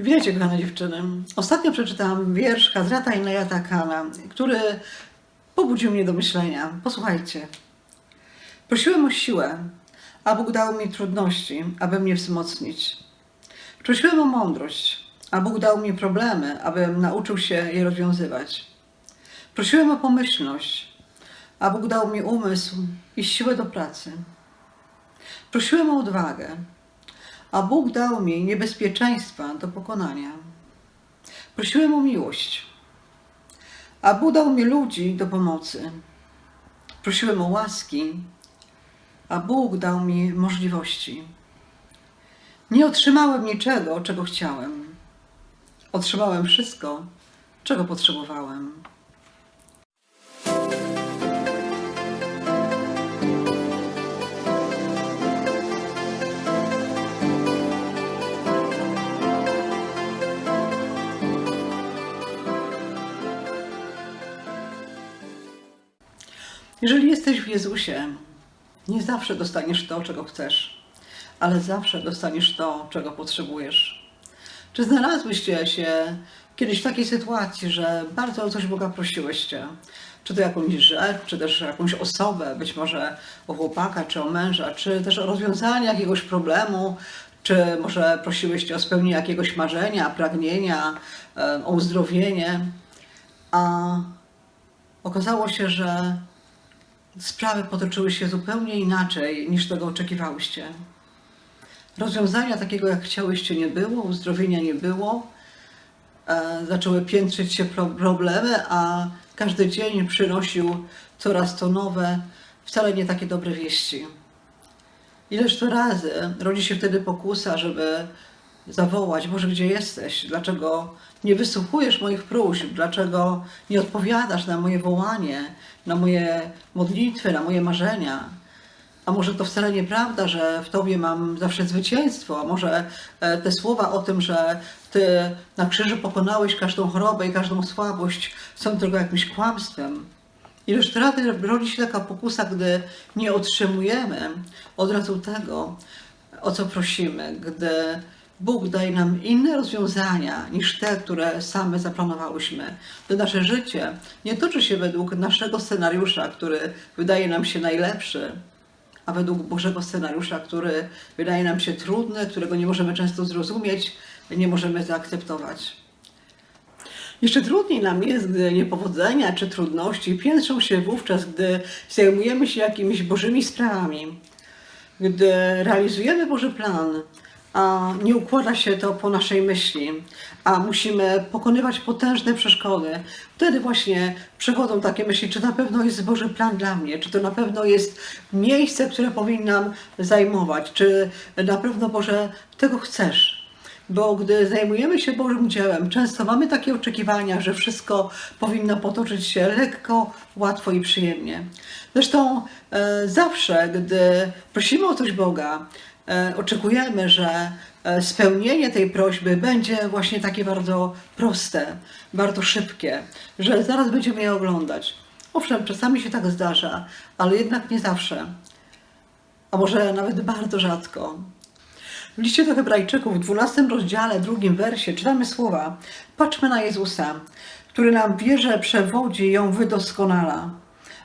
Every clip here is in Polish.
Witajcie, kochane dziewczyny. Ostatnio przeczytałam wiersz Hazrata Inayata Kana, który pobudził mnie do myślenia. Posłuchajcie. Prosiłem o siłę, a Bóg dał mi trudności, aby mnie wzmocnić. Prosiłem o mądrość, a Bóg dał mi problemy, abym nauczył się je rozwiązywać. Prosiłem o pomyślność, a Bóg dał mi umysł i siłę do pracy. Prosiłem o odwagę, a Bóg dał mi niebezpieczeństwa do pokonania. Prosiłem o miłość, a Bóg dał mi ludzi do pomocy. Prosiłem o łaski, a Bóg dał mi możliwości. Nie otrzymałem niczego, czego chciałem. Otrzymałem wszystko, czego potrzebowałem. Jeżeli jesteś w Jezusie, nie zawsze dostaniesz to, czego chcesz, ale zawsze dostaniesz to, czego potrzebujesz. Czy znalazłyście się kiedyś w takiej sytuacji, że bardzo o coś Boga prosiłyście? Czy to jakąś rzecz, czy też jakąś osobę, być może o chłopaka, czy o męża, czy też o rozwiązanie jakiegoś problemu, czy może prosiłyście o spełnienie jakiegoś marzenia, pragnienia, e, o uzdrowienie, a okazało się, że sprawy potoczyły się zupełnie inaczej niż tego oczekiwałyście. Rozwiązania takiego, jak chciałyście, nie było, uzdrowienia nie było. E, zaczęły piętrzyć się pro- problemy, a każdy dzień przynosił coraz to nowe, wcale nie takie dobre wieści. Ileż to razy rodzi się wtedy pokusa, żeby zawołać, Boże, gdzie jesteś? Dlaczego nie wysłuchujesz moich próśb? Dlaczego nie odpowiadasz na moje wołanie, na moje modlitwy, na moje marzenia? A może to wcale nieprawda, że w Tobie mam zawsze zwycięstwo? A może e, te słowa o tym, że Ty na krzyżu pokonałeś każdą chorobę i każdą słabość są tylko jakimś kłamstwem? Ileż razy rodzi się taka pokusa, gdy nie otrzymujemy od razu tego, o co prosimy, gdy Bóg daje nam inne rozwiązania niż te, które same zaplanowałyśmy. Gdy nasze życie nie toczy się według naszego scenariusza, który wydaje nam się najlepszy, a według Bożego scenariusza, który wydaje nam się trudny, którego nie możemy często zrozumieć, nie możemy zaakceptować. Jeszcze trudniej nam jest, gdy niepowodzenia czy trudności piętrzą się wówczas, gdy zajmujemy się jakimiś Bożymi sprawami, gdy realizujemy Boży plan, nie układa się to po naszej myśli, a musimy pokonywać potężne przeszkody. Wtedy właśnie przychodzą takie myśli, czy na pewno jest Boży plan dla mnie, czy to na pewno jest miejsce, które powinnam zajmować, czy na pewno Boże tego chcesz. Bo gdy zajmujemy się Bożym dziełem, często mamy takie oczekiwania, że wszystko powinno potoczyć się lekko, łatwo i przyjemnie. Zresztą e, zawsze, gdy prosimy o coś Boga, oczekujemy, że e, spełnienie tej prośby będzie właśnie takie bardzo proste, bardzo szybkie, że zaraz będziemy je oglądać. Owszem, czasami się tak zdarza, ale jednak nie zawsze, a może nawet bardzo rzadko. W liście do Hebrajczyków w 12 rozdziale, drugim wersie czytamy słowa: Patrzmy na Jezusa, który nam wierze przewodzi ją wydoskonala.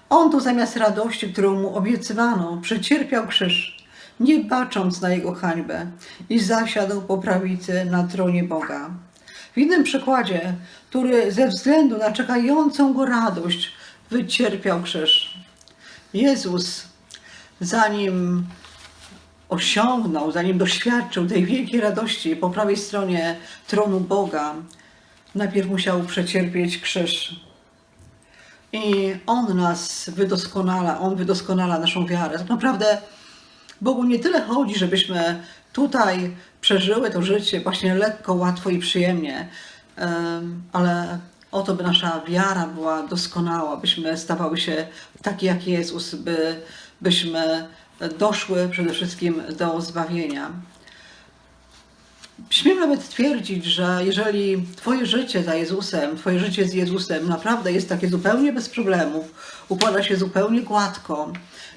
On to zamiast radości, którą mu obiecywano, przecierpiał krzyż, nie bacząc na jego hańbę i zasiadł po prawicy na tronie Boga. W innym przykładzie, który ze względu na czekającą go radość wycierpiał krzyż. Jezus, zanim osiągnął, zanim doświadczył tej wielkiej radości po prawej stronie tronu Boga, najpierw musiał przecierpieć krzyż. I On nas wydoskonala, On wydoskonala naszą wiarę. Tak naprawdę Bogu nie tyle chodzi, żebyśmy tutaj przeżyły to życie właśnie lekko, łatwo i przyjemnie, em, ale o to, by nasza wiara była doskonała, byśmy stawały się takie jak Jezus, by, byśmy doszły przede wszystkim do zbawienia. Śmiem nawet twierdzić, że jeżeli Twoje życie za Jezusem, Twoje życie z Jezusem naprawdę jest takie zupełnie bez problemów, układa się zupełnie gładko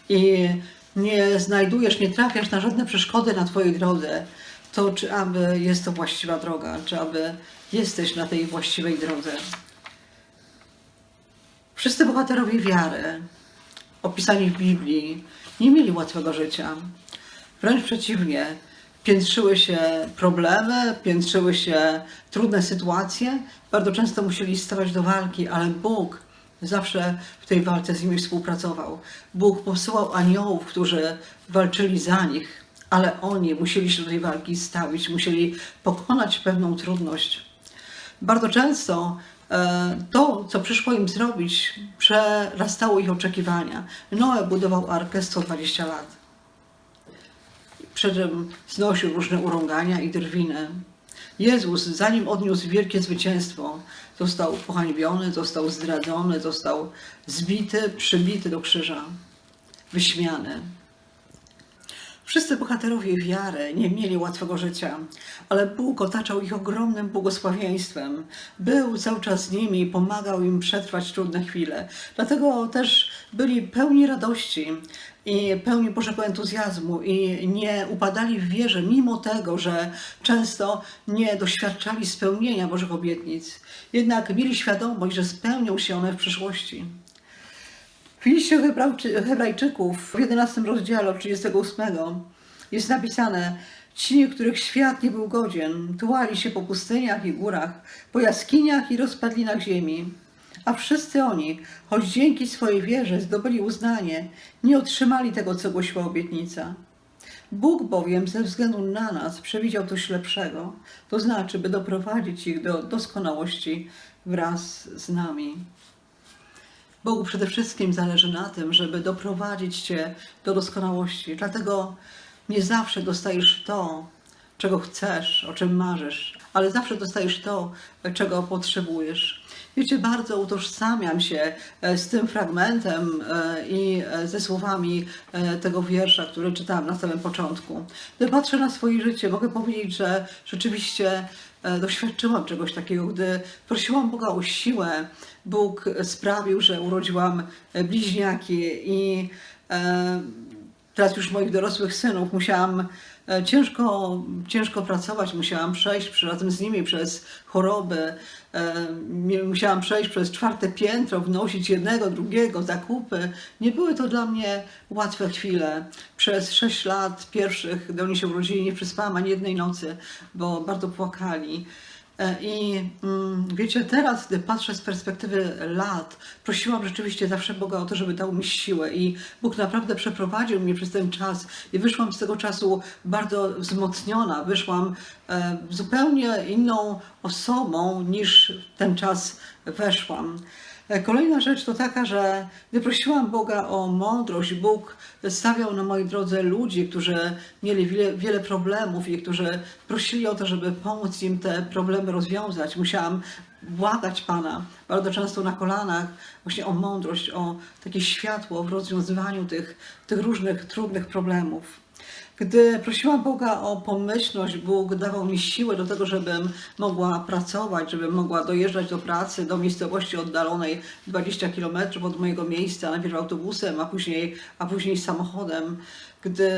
i nie znajdujesz, nie trafiasz na żadne przeszkody na Twojej drodze, to czy aby jest to właściwa droga, czy aby jesteś na tej właściwej drodze. Wszyscy bohaterowie wiary, opisani w Biblii, nie mieli łatwego życia. Wręcz przeciwnie, piętrzyły się problemy, piętrzyły się trudne sytuacje. Bardzo często musieli stawać do walki, ale Bóg zawsze w tej walce z nimi współpracował. Bóg posyłał aniołów, którzy walczyli za nich, ale oni musieli się do tej walki stawić, musieli pokonać pewną trudność. Bardzo często e, to, co przyszło im zrobić, przerastało ich oczekiwania. Noe budował arkę 120 lat. Przy czym znosił różne urągania i drwiny. Jezus, zanim odniósł wielkie zwycięstwo, został pohańbiony, został zdradzony, został zbity, przybity do krzyża, wyśmiany. Wszyscy bohaterowie wiary nie mieli łatwego życia, ale Bóg otaczał ich ogromnym błogosławieństwem. Był cały czas z nimi i pomagał im przetrwać trudne chwile. Dlatego też byli pełni radości i pełni Bożego entuzjazmu i nie upadali w wierze, mimo tego, że często nie doświadczali spełnienia Bożych obietnic. Jednak mieli świadomość, że spełnią się one w przyszłości. W liście Hebrajczy- Hebrajczyków w 11 rozdziale od 38 jest napisane Ci, których świat nie był godzien, tułali się po pustyniach i górach, po jaskiniach i rozpadlinach ziemi. A wszyscy oni, choć dzięki swojej wierze zdobyli uznanie, nie otrzymali tego, co głosiła obietnica. Bóg bowiem ze względu na nas przewidział coś lepszego, to znaczy, by doprowadzić ich do doskonałości wraz z nami. Bogu przede wszystkim zależy na tym, żeby doprowadzić Cię do doskonałości. Dlatego nie zawsze dostajesz to, czego chcesz, o czym marzysz, ale zawsze dostajesz to, czego potrzebujesz. Wiecie, bardzo utożsamiam się e, z tym fragmentem e, i e, ze słowami tego wiersza, który czytałam na samym początku. Gdy patrzę na swoje życie, mogę powiedzieć, że rzeczywiście doświadczyłam czegoś takiego, gdy prosiłam Boga o siłę. Bóg sprawił, że urodziłam bliźniaki i teraz już moich dorosłych synów musiałam ciężko, ciężko pracować, musiałam przejść razem z nimi przez choroby, e, musiałam przejść przez czwarte piętro, wnosić jednego, drugiego, zakupy. Nie były to dla mnie łatwe chwile. Przez sześć lat pierwszych, gdy oni się urodzili, nie przespałam ani jednej nocy, bo bardzo płakali. E, I mm, wiecie, teraz, gdy patrzę z perspektywy lat, prosiłam rzeczywiście zawsze Boga o to, żeby dał mi siłę. I Bóg naprawdę przeprowadził mnie przez ten czas. I wyszłam z tego czasu bardzo wzmocniona. Wyszłam e, zupełnie inną osobą niż ten czas weszłam. E, Kolejna rzecz to taka, że gdy prosiłam Boga o mądrość, Bóg stawiał na mojej drodze ludzi, którzy mieli wiele, wiele problemów i którzy prosili o to, żeby pomóc im te problemy rozwiązać. Musiałam błagać Pana bardzo często na kolanach właśnie o mądrość, o takie światło w rozwiązywaniu tych, tych różnych trudnych problemów. Gdy prosiłam Boga o pomyślność, Bóg dawał mi siłę do tego, żebym mogła pracować, żebym mogła dojeżdżać do pracy, do miejscowości oddalonej 20 km od mojego miejsca, najpierw autobusem, a później, a później samochodem. Gdy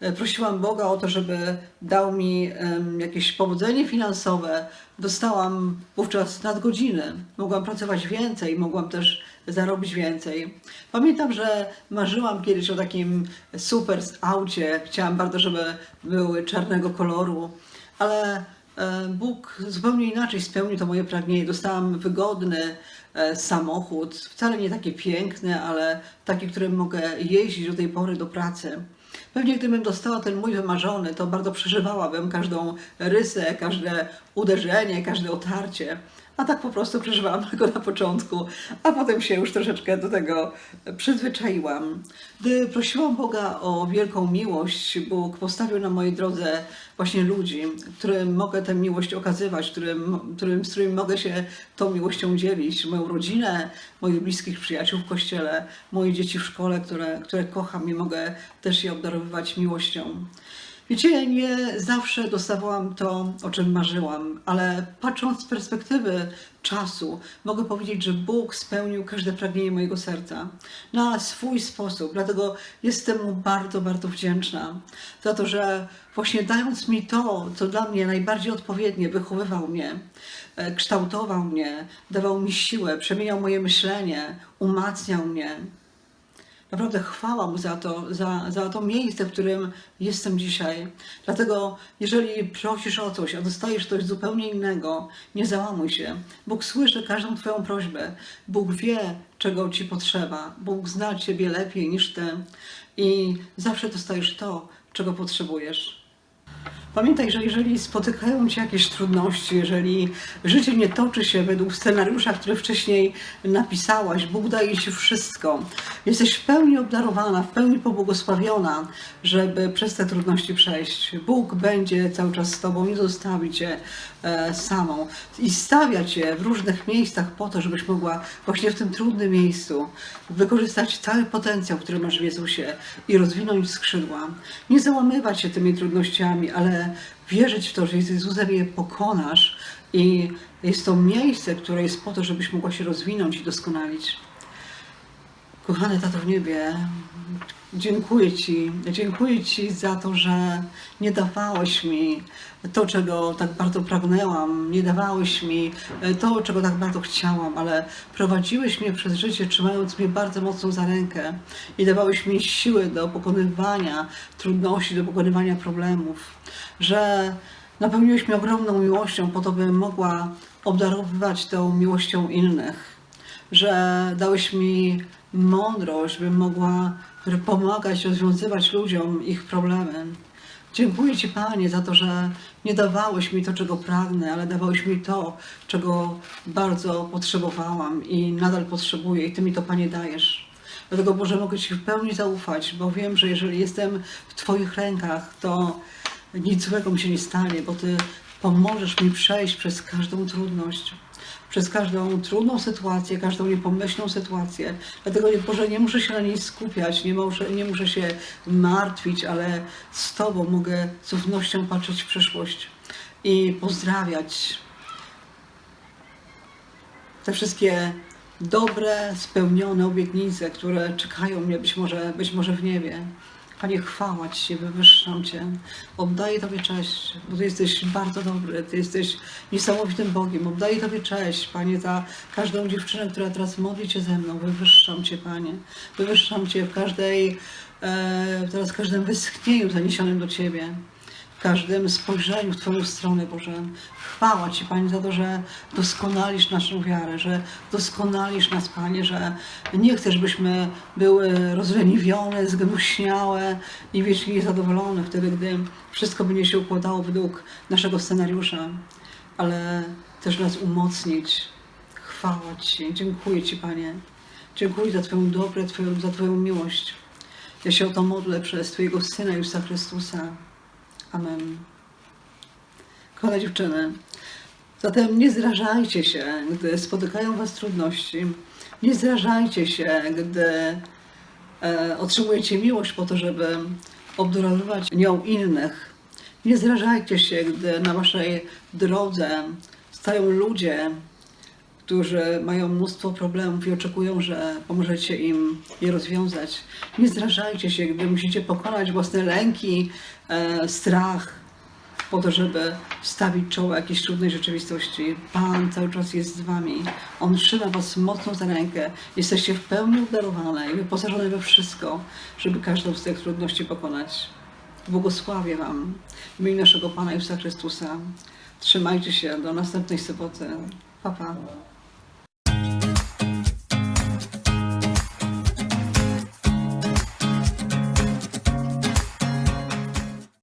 e, prosiłam Boga o to, żeby dał mi jakieś powodzenie finansowe, dostałam wówczas nadgodziny. Mogłam pracować więcej, mogłam też zarobić więcej. Pamiętam, że marzyłam kiedyś o takim super aucie. Chciałam bardzo, żeby były czarnego koloru, ale e, Bóg zupełnie inaczej spełnił to moje pragnienie. Dostałam wygodny e, samochód, wcale nie taki piękny, ale taki, którym mogę jeździć do tej pory do pracy. Pewnie gdybym dostała ten mój wymarzony, to bardzo przeżywałabym każdą rysę, każde uderzenie, każde otarcie. A tak po prostu przeżywałam tylko na początku, a potem się już troszeczkę do tego przyzwyczaiłam. Gdy prosiłam Boga o wielką miłość, Bóg postawił na mojej drodze właśnie ludzi, którym mogę tę miłość okazywać, którym, którym, z którymi mogę się tą miłością dzielić. Moją rodzinę, moich bliskich przyjaciół w kościele, moje dzieci w szkole, które, które kocham i mogę też je obdarowywać miłością. Wiecie, nie zawsze dostawałam to, o czym marzyłam, ale patrząc z perspektywy czasu, mogę powiedzieć, że Bóg spełnił każde pragnienie mojego serca na swój sposób. Dlatego jestem Mu bardzo, bardzo wdzięczna za to, że właśnie dając mi to, co dla mnie najbardziej odpowiednie, wychowywał mnie, e, kształtował mnie, dawał mi siłę, przemieniał moje myślenie, umacniał mnie. Naprawdę chwała Mu za to, za, za to miejsce, w którym jestem dzisiaj. Dlatego, jeżeli prosisz o coś, a dostajesz coś zupełnie innego, nie załamuj się. Bóg słyszy każdą Twoją prośbę. Bóg wie, czego Ci potrzeba. Bóg zna Ciebie lepiej niż Ty i zawsze dostajesz to, czego potrzebujesz. Pamiętaj, że jeżeli spotykają Cię jakieś trudności, jeżeli życie nie toczy się według scenariusza, który wcześniej napisałaś, Bóg daje Ci wszystko. Jesteś w pełni obdarowana, w pełni pobłogosławiona, żeby przez te trudności przejść. Bóg będzie cały czas z Tobą i zostawi Cię e, samą. I stawia Cię w różnych miejscach po to, żebyś mogła właśnie w tym trudnym miejscu wykorzystać cały potencjał, który masz w Jezusie i rozwinąć skrzydła. Nie załamywać się tymi trudnościami, ale wierzyć w to, że Jezusem je pokonasz i jest to miejsce, które jest po to, żebyś mogła się rozwinąć i doskonalić. Kochany Tato w niebie, dziękuję Ci. Dziękuję Ci za to, że nie dawałeś mi to, czego tak bardzo pragnęłam, nie dawałeś mi to, czego tak bardzo chciałam, ale prowadziłeś mnie przez życie, trzymając mnie bardzo mocno za rękę. I dawałeś mi siły do pokonywania trudności, do pokonywania problemów, że napełniłeś mnie ogromną miłością po to, bym mogła obdarowywać tą miłością innych. Że dałeś mi mądrość, bym mogła pomagać rozwiązywać ludziom ich problemy. Dziękuję Ci, Panie, za to, że nie dawałeś mi to, czego pragnę, ale dawałeś mi to, czego bardzo potrzebowałam i nadal potrzebuję, i Ty mi to, Panie, dajesz. Dlatego, Boże, mogę Ci w pełni zaufać, bo wiem, że jeżeli jestem w Twoich rękach, to nic złego mi się nie stanie, bo Ty pomożesz mi przejść przez każdą trudność przez każdą trudną sytuację, każdą niepomyślną sytuację. Dlatego Boże, nie muszę się na niej skupiać, nie muszę, nie muszę się martwić, ale z Tobą mogę z ufnością patrzeć w przyszłość i pozdrawiać te wszystkie dobre, spełnione obietnice, które czekają mnie być może, być może w niebie. Panie, chwała Ci wywyższam Cię. Oddaję Tobie cześć, bo Ty jesteś bardzo dobry, Ty jesteś niesamowitym Bogiem. Oddaję Tobie cześć, Panie, za każdą dziewczynę, która teraz modli się ze mną. Wywyższam Cię, Panie. Wywyższam Cię w każdej, e, teraz w każdym wyschnieniu zaniesionym do Ciebie każdym spojrzeniu w Twoją stronę, Boże. Chwała Ci, Panie, za to, że doskonalisz naszą wiarę, że doskonalisz nas, Panie, że nie chcesz, byśmy były rozleniwione, zgnuśniałe i wiecznie niezadowolone wtedy, gdy wszystko będzie się układało według naszego scenariusza, ale też nas umocnić. Chwała Ci, dziękuję Ci, Panie. Dziękuję za Twoją twoją, za Twoją miłość. Ja się o to modlę przez Twojego Syna Jezusa Chrystusa. Amen. Kochane dziewczyny, zatem nie zrażajcie się, gdy spotykają Was trudności. Nie zrażajcie się, gdy e, otrzymujecie miłość po to, żeby obdarowywać nią innych. Nie zrażajcie się, gdy na Waszej drodze stają ludzie, którzy mają mnóstwo problemów i oczekują, że pomożecie im je rozwiązać. Nie zrażajcie się, gdy musicie pokonać własne lęki, strach, po to, żeby stawić czoło jakiejś trudnej rzeczywistości. Pan cały czas jest z Wami. On trzyma Was mocno za rękę. Jesteście w pełni obdarowane i wyposażone we wszystko, żeby każdą z tych trudności pokonać. Błogosławię Wam w imieniu naszego Pana Jezusa Chrystusa. Trzymajcie się do następnej soboty. Pa, pa.